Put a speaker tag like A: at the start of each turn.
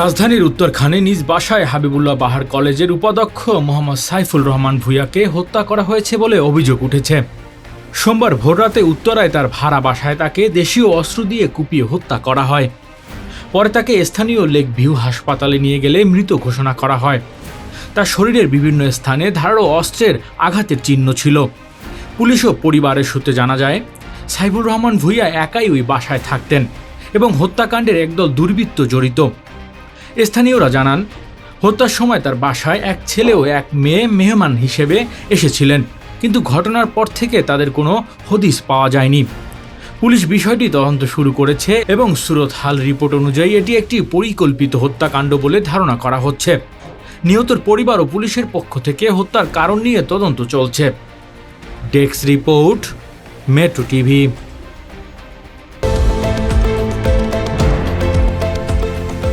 A: রাজধানীর উত্তরখানে নিজ বাসায় হাবিবুল্লাহ বাহার কলেজের উপাধ্যক্ষ মোহাম্মদ সাইফুল রহমান ভূঁইয়াকে হত্যা করা হয়েছে বলে অভিযোগ উঠেছে। সোমবার ভোররাতে উত্তরায় তার ভাড়া বাসায় তাকে দেশীয় অস্ত্র দিয়ে কুপিয়ে হত্যা করা হয়। পরে তাকে স্থানীয় লেক ভিউ হাসপাতালে নিয়ে গেলে মৃত ঘোষণা করা হয়। তার শরীরের বিভিন্ন স্থানে ধারালো অস্ত্রের আঘাতের চিহ্ন ছিল। পুলিশ ও পরিবারের সূত্রে জানা যায়, সাইফুর রহমান ভূঁইয়া একাই ওই বাসায় থাকতেন এবং হত্যাকাণ্ডের একদল দুর্বৃত্ত জড়িত। স্থানীয়রা জানান, হত্যার সময় তার বাসায় এক ছেলে ও এক মেয়ে মেহমান হিসেবে এসেছিলেন, কিন্তু ঘটনার পর থেকে তাদের কোনো হদিস পাওয়া যায়নি। পুলিশ বিষয়টি তদন্ত শুরু করেছে এবং সুরত হাল রিপোর্ট অনুযায়ী এটি একটি পরিকল্পিত হত্যাকাণ্ড বলে ধারণা করা হচ্ছে। নিহতর পরিবার ও পুলিশের পক্ষ থেকে হত্যার কারণ নিয়ে তদন্ত চলছে। Desk report, metro TV.